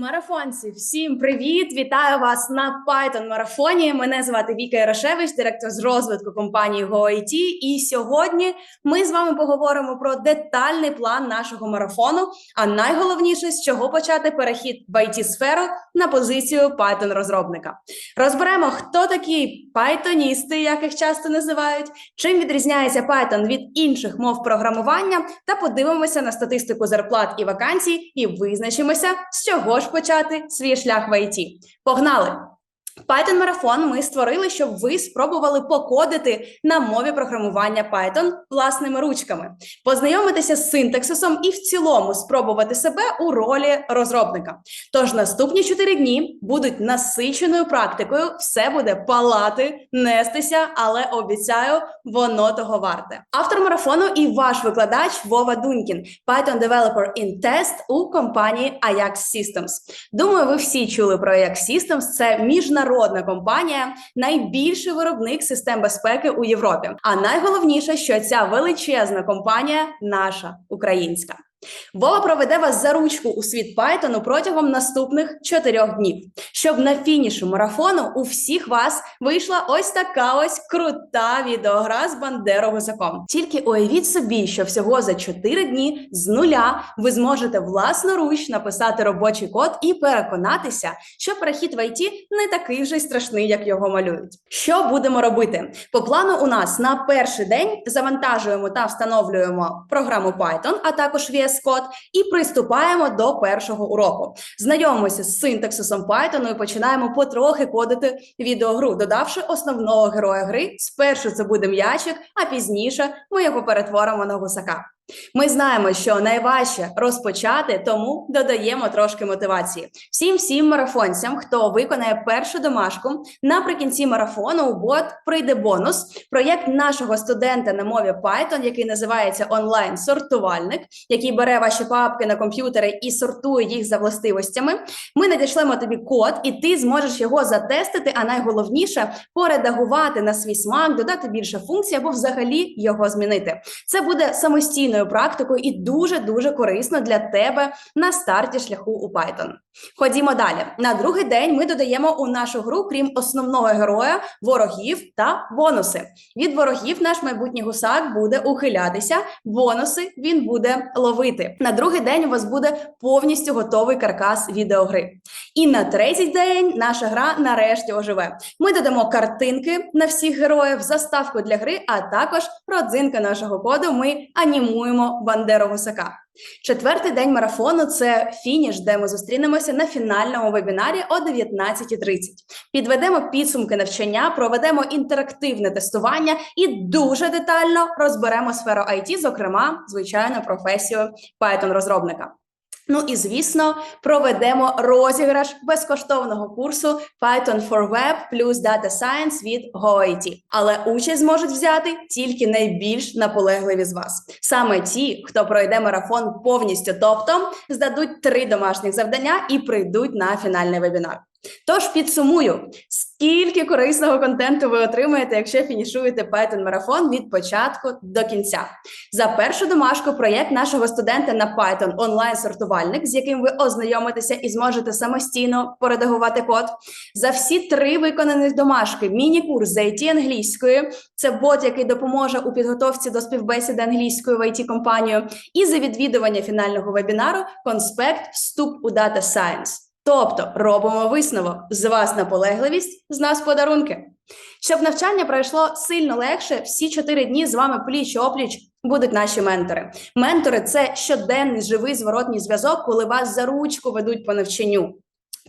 Марафонці, всім привіт! Вітаю вас на Python марафоні. Мене звати Віка Ярошевич, директор з розвитку компанії GoIT. І сьогодні ми з вами поговоримо про детальний план нашого марафону. А найголовніше, з чого почати перехід в it сферу на позицію Python розробника. Розберемо, хто такі пайтоністи, як їх часто називають, чим відрізняється Python від інших мов програмування, та подивимося на статистику зарплат і вакансій, і визначимося, з чого ж почати свій шлях в ІТ. Погнали! Python марафон ми створили, щоб ви спробували покодити на мові програмування Python власними ручками, познайомитися з синтаксисом і в цілому спробувати себе у ролі розробника. Тож наступні 4 дні будуть насиченою практикою, все буде палати, нестися, але обіцяю, воно того варте. Автор марафону і ваш викладач Вова Дунькін, Python Developer in Test у компанії Ajax Systems. Думаю, ви всі чули про Ajax Systems. Це міжнародна компанія, найбільший виробник систем безпеки у Європі. А найголовніше, що ця величезна компанія наша українська. Вова проведе вас за ручку у світ Python протягом наступних чотирьох днів, щоб на фініші марафону у всіх вас вийшла ось така ось крута відеогра з Бандеро Гусаком. Тільки уявіть собі, що всього за чотири дні з нуля ви зможете власноруч написати робочий код і переконатися, що перехід в IT не такий вже страшний, як його малюють. Що будемо робити? По плану у нас на перший день завантажуємо та встановлюємо програму Python, а також VS Code, і приступаємо до першого уроку. Знайомимося з синтаксисом Python і починаємо потрохи кодити відеогру, додавши основного героя гри. Спершу це буде м'ячик, а пізніше ми його перетворимо на гусака. Ми знаємо, що найважче розпочати, тому додаємо трошки мотивації. Всім всім марафонцям, хто виконає першу домашку, наприкінці марафону у бот прийде бонус. Проєкт нашого студента на мові Python, який називається онлайн-сортувальник, який бере ваші папки на комп'ютери і сортує їх за властивостями. Ми надішлемо тобі код, і ти зможеш його затестити. А найголовніше поредагувати на свій смак, додати більше функцій або взагалі його змінити. Це буде самостійною практикою і дуже дуже корисно для тебе на старті шляху у Python. Ходімо далі. На другий день ми додаємо у нашу гру, крім основного героя, ворогів та бонуси. Від ворогів наш майбутній гусак буде ухилятися, бонуси він буде ловити. На другий день у вас буде повністю готовий каркас відеогри. І на третій день наша гра нарешті оживе. Ми додамо картинки на всіх героїв, заставку для гри, а також родзинка нашого коду. Ми анімуємо Бандеру Гусака. Четвертий день марафону це фініш, де ми зустрінемося на фінальному вебінарі о 19.30. Підведемо підсумки навчання, проведемо інтерактивне тестування і дуже детально розберемо сферу IT, зокрема, звичайно, професію Python-розробника. Ну і звісно, проведемо розіграш безкоштовного курсу Python for Web плюс Data Science від GoIT. Але участь зможуть взяти тільки найбільш наполегливі з вас. Саме ті, хто пройде марафон повністю, тобто здадуть три домашніх завдання і прийдуть на фінальний вебінар. Тож підсумую, скільки корисного контенту ви отримаєте, якщо фінішуєте Python марафон від початку до кінця. За першу домашку проєкт нашого студента на Python онлайн-сортувальник, з яким ви ознайомитеся і зможете самостійно поредагувати код. За всі три виконаних домашки, міні-курс з IT англійської, це бот, який допоможе у підготовці до співбесіди англійською в it компанію, і за відвідування фінального вебінару конспект Вступ у Data Science. Тобто робимо висновок з вас наполегливість, з нас подарунки. Щоб навчання пройшло сильно легше, всі чотири дні з вами пліч опліч будуть наші ментори. Ментори це щоденний живий зворотній зв'язок, коли вас за ручку ведуть по навчанню.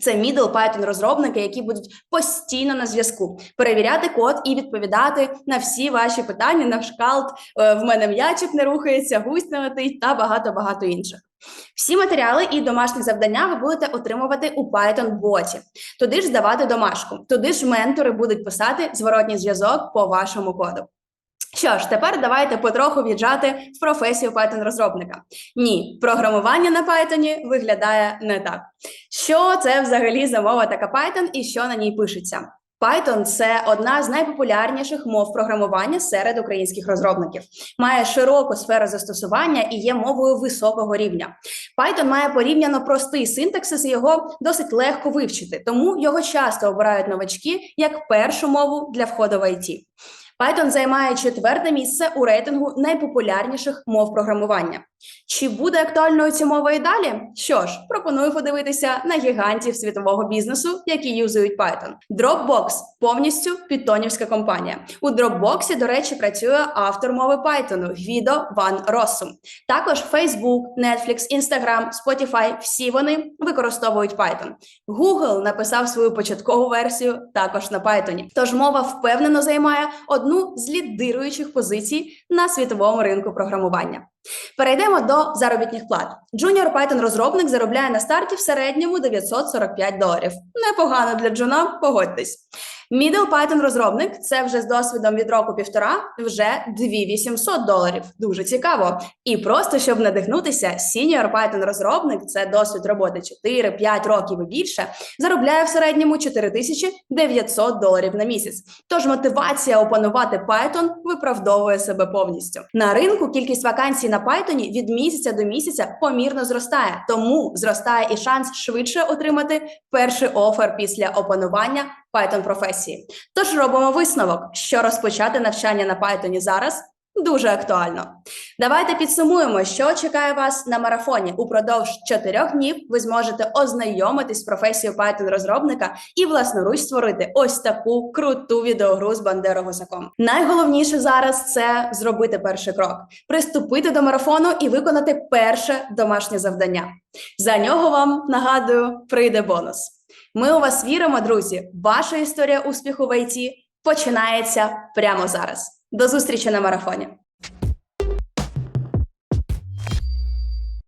Це middle Python розробники, які будуть постійно на зв'язку, перевіряти код і відповідати на всі ваші питання. На шкалт е, в мене м'ячик не рухається, гусь не летить та багато багато інших. Всі матеріали і домашні завдання ви будете отримувати у Python боті. Туди ж здавати домашку. Туди ж ментори будуть писати зворотній зв'язок по вашому коду. Що ж, тепер давайте потроху в'їжджати в професію Python розробника. Ні, програмування на Python виглядає не так. Що це взагалі за мова така Python і що на ній пишеться? Python – це одна з найпопулярніших мов програмування серед українських розробників. Має широку сферу застосування і є мовою високого рівня. Python має порівняно простий синтаксис, і його досить легко вивчити, тому його часто обирають новачки як першу мову для входу в IT. Python займає четверте місце у рейтингу найпопулярніших мов програмування. Чи буде актуальною ця мова і далі? Що ж, пропоную подивитися на гігантів світового бізнесу, які юзують Python. Dropbox повністю питонівська компанія. У Dropbox, до речі, працює автор мови Python Гвідо Ван Россум. Також Facebook, Netflix, Instagram, Spotify – всі вони використовують Python. Google написав свою початкову версію також на Python. Тож мова впевнено займає одну з лідируючих позицій на світовому ринку програмування. Перейдемо до заробітних плат. Junior Python розробник заробляє на старті в середньому 945 доларів. Непогано для джуна, погодьтесь. Middle Python розробник це вже з досвідом від року півтора, вже 2800 доларів. Дуже цікаво. І просто щоб надихнутися, Senior Python розробник це досвід роботи 4-5 років і більше, заробляє в середньому 4900 доларів на місяць. Тож мотивація опанувати Python виправдовує себе повністю. На ринку кількість вакансій на Python від місяця до місяця помірно зростає, тому зростає і шанс швидше отримати перший офер після опанування Python професії. Тож робимо висновок, що розпочати навчання на Python зараз дуже актуально. Давайте підсумуємо, що чекає вас на марафоні. Упродовж чотирьох днів ви зможете ознайомитись з професією Python розробника і власноруч створити ось таку круту відеогру з бандерогосаком. Найголовніше зараз це зробити перший крок, приступити до марафону і виконати перше домашнє завдання. За нього вам нагадую прийде бонус. Ми у вас віримо, друзі. Ваша історія успіху в ІТ починається прямо зараз. До зустрічі на марафоні.